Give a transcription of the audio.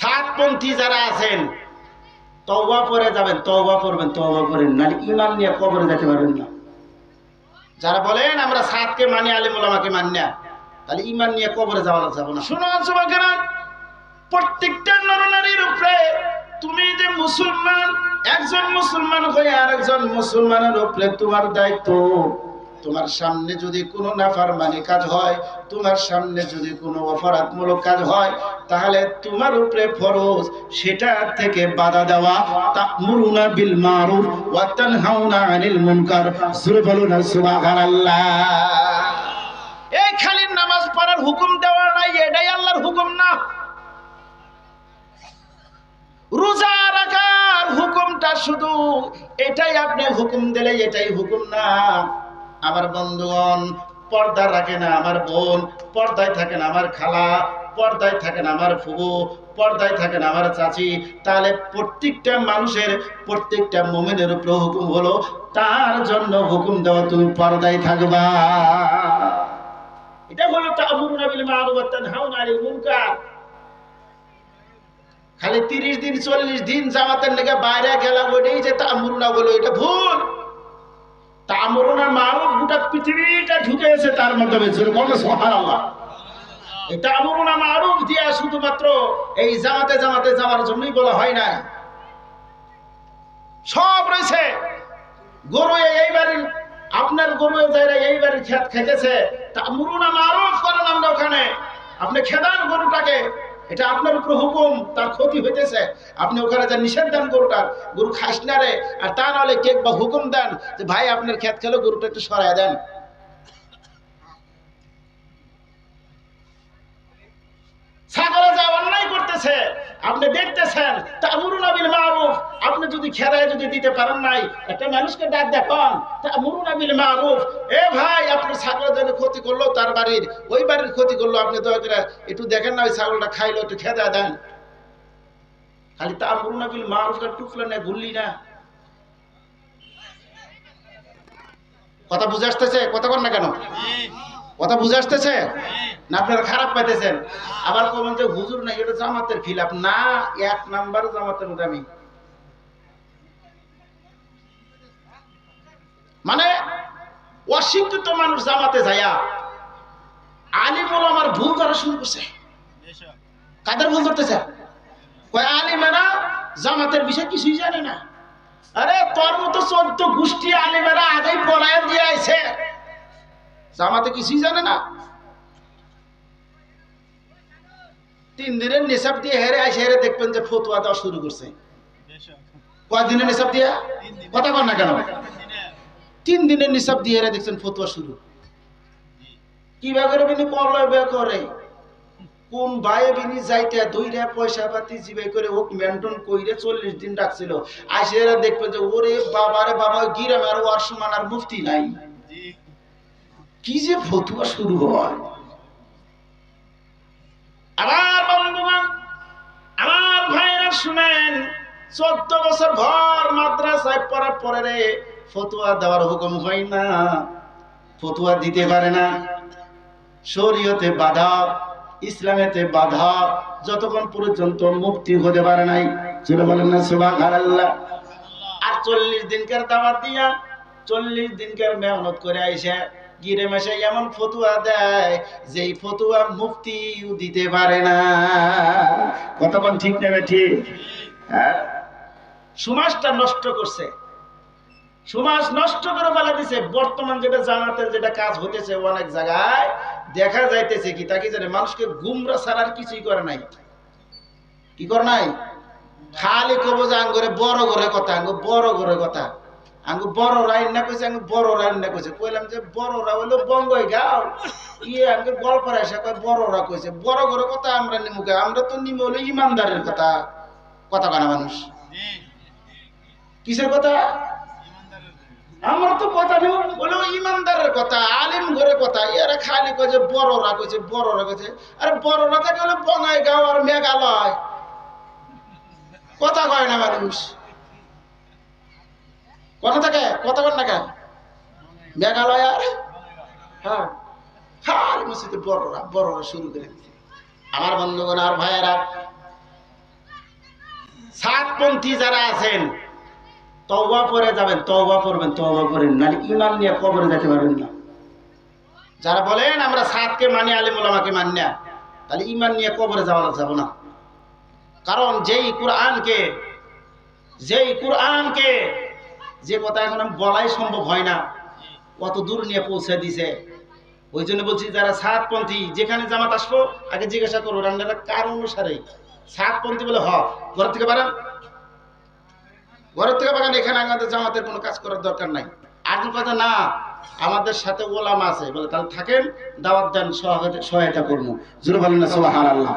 সাতপন্থী যারা আছেন, তওবা পরে যাবেন, তওবা পড়বেন, তওবা করেন নাহলে ইমান নিয়ে কবরে যেতে পারবেন না। যারা বলেন, আমরা সাতকে মানি, আলিম ওলামাকে মানি না, তাহলে ইমান নিয়ে কবরে যাওয়া যাব না। শোনো যুবকেরা প্রত্যেকটা নরনারীর উপরে তুমি যে মুসলমান, একজন মুসলমান হয়ে আরেকজন মুসলমানের উপরে তোমার দায়িত্ব। তোমার সামনে যদি কোনো নাফারমানি কাজ হয়, তোমার সামনে যদি কোনো অপরাধমূলক কাজ হয়, তাহলে তোমার উপরে ফরজ। সেটা থেকে বাধা দেওয়া, তা'মুরুনা বিল মারুফ ওয়া তানহাউনা আনিল মুনকার। জোরে বলুন সুবহানাল্লাহ। এই খালি নামাজ পড়ার হুকুম দেওয়া নাই, এটাই আল্লাহর হুকুম না। রোজা রাখার হুকুমটা শুধু এটাই আপনি হুকুম দিলে এটাই হুকুম না। আমার বন্ধুগণ পর্দা রাখে না আমার বোন, পর্দায় থাকেন আমার খালা, পর্দায় থাকেন আমার ফুবু, পর্দায় থাকেন আমার চাচি। তাহলে প্রত্যেকটা মানুষের, প্রত্যেকটা মোমেনের উপর হুকুম হলো, তার জন্য হুকুম দেওয়া তুমি পর্দায় থাকবা। এটা হলো খালি তিরিশ দিন, চল্লিশ দিন জামাতের লেগে বাইরে গেলাম ওইটাই যে তামরুনা বলো, এটা ভুল। দিয়া শুধুমাত্র এই জামাতে জামাতে যাওয়ার হয় না সব রয়েছে। গরু আপনার গরু এই বাড়ির খেত খেতেছে। তা তামরুনা মারুফ করেন আমরা ওখানে। আপনি খেদান গরুটাকে। এটা আপনার উপর হুকুম, তার ক্ষতি হইতেছে। আপনি ওখানে যা নিষেধ দেন গরুটার, গরু খাস না রে। আর তা নাহলে কেক বা হুকুম দেন যে, ভাই, আপনার খেত খেলে গরুটা একটু সরাই দেন। ছাগলে যা অন্যায় করতেছে, আপনি দেখতেছেন তা'মুরুনা বিল মারুফ। আপনি যদি যদি দিতে পারেন নাই মানুষকে দেখান তা'মুরুনা বিল মারুফ। এ ভাই আপনি বাড়ির, ওই বাড়ির ক্ষতি করল, আপনি দয়া করে একটু দেখেন না, ওই ছাগলটা খাইলো, একটু খেদা দেন। খালি তা'মুরুনা বিল মারুফের টুকলা না ভুললি না। কথা বুঝে আসতেছে? কথা কর না কেন? কথা বুঝে আসতেছে? না, আপনারা খারাপ পাইতেছেন। আবার কবেন যে, হুজুর, না, এটা জামাতের খিলাফ। না, এক নাম্বার জামাতের মধ্যে আমি মানে অশিক্ষিত মানুষ জামাতে যায়া আলিম হলো আমার ভুল করা শুরু করছে। কাদের ভুল করতেছে? কয় আলিমেরা জামাতের বিষয় কিছুই জানে না। আরে তোর মতো চোদ্দ গোষ্ঠী আলিমেরা আগেই পড়ায় দিয়ে আইছে। জামাতে কিছুই জানে না। তিন দিনের নিসাব দিয়ে হেরে আসে হেরে দেখবেন যে ফতুয়া দেওয়া শুরু করছে। কয়দিনের নিসাব দিয়া? কথা কর না কেন? তিন দিনের নিসাব দিয়ে হেরে দেখছেন ফতুয়া শুরু। কীভাবে বিনি করলয় বে করে? কোন ভাইয়ে বিনি যাইতে দইরা পয়সা পাতি জিবাই করে ওক মেন্টন কইরে চল্লিশ দিন রাখছিল আসে এরা দেখবেন যে ওরে বাবারে বাবা গিরামে আর ওয়ার সমান আর মুফতি নাই। কি যে ফতুয়া শুরু হয়। আমার বন্ধুগণ আমার ভাইরা শুনেন চোদ্দ বছর ভর মাদ্রাসায় পড়ার পরে রে ফতুয়া দেওয়ার হুকুম হয় না। ফতুয়া দিতে পারে না। শরীয়তে বাধা, ইসলামেতে বাধা, যতক্ষণ পর্যন্ত মুক্তি হতে পারে নাই। চলে বলেন না, সুবহানাল্লাহ। আর চল্লিশ দিনকার দাওয়াত দিয়া, চল্লিশ দিনকার মেহনত করে আইসা, গিরে মেশে এমন ফতুয়া দেয়, যেই ফতুয়া মুক্তিও দিতে পারে না। কতক্ষণ ঠিক নেবে ঠিক? হ্যাঁ? সমাজটা নষ্ট করছে। সমাজ নষ্ট করে ফেলা দিছে। বর্তমান যেটা জামাতের যেটা কাজ হতেছে অনেক জায়গায় দেখা যাইতেছে কি তা কি জানে মানুষকে গুমরা ছাড়ার কিছুই করে নাই। কি করে নাই? খালি কব যে আঙ্গরে বড় ঘরে কথা আঙ্গ বড় ঘরে কথা। আঙ্গ বড় রাইন না কইছে আঙ্গ বড় রাইন না কইছে। কইলাম যে বড়রা হইল বঙ্গই গাও। ইয়ে আঙ্গ গল্প এসে কয় বড়রা কইছে। বড় ঘরে কথা আমরা নিমুকে আমরা তো নিমে হলো ইমানদারের কথা। কথা কানা মানুষ। কিসের কথা? আমার তো কথা নেই। বলে ইমানদারের কথা, আলিম ঘরে কথা, এরা খালি কইছে বড়রা কইছে বড়রা কইছে। আরে বড়রা থেকে হলো বঙ্গাই গাও আর মেঘালয়। কথা কয় না মানুষ। থাকে? কথা না কেন? মেঘালয় আর? হ্যাঁ। খালি মসজিদে বড়রা বড়রা শুরু করে আমার বন্ধুগণ আর ভাইয়েরা, সাতপন্থী যারা আছেন তওবা পরে যাবেন, তওবা করবেন তওবা করেন নাহলে ইমান নিয়ে কবরে যেতে পারবেন না। যারা বলেন, আমরা সাতকে মানি আলিম ওলামাকে মানি না। তাহলে ইমান নিয়ে কবরে যাওয়া যাব না। কারণ যেই কোরআনকে যেই কোরআনকে, যে কথা এখন বলাই সম্ভব হয় না, কত দূর নিয়ে পৌঁছে দিছে। ওই জন্য বলছি, যারা সাতপন্থী যেখানে জামাত আসব, আগে জিজ্ঞাসা করব রান্নাটা কার অনুসারে? সাতপন্থী বলে, হ, ঘর থেকে বাড়ান ঘরের থেকে বাগান এখানে আমাদের জামাতের কোনো কাজ করার দরকার নাই। আর কথা না, আমাদের সাথে ওলামা আছে। বলে, তাহলে থাকেন, দাওয়াত দেন সহায়তা করব। জুড়ে বলেন আল্লাহ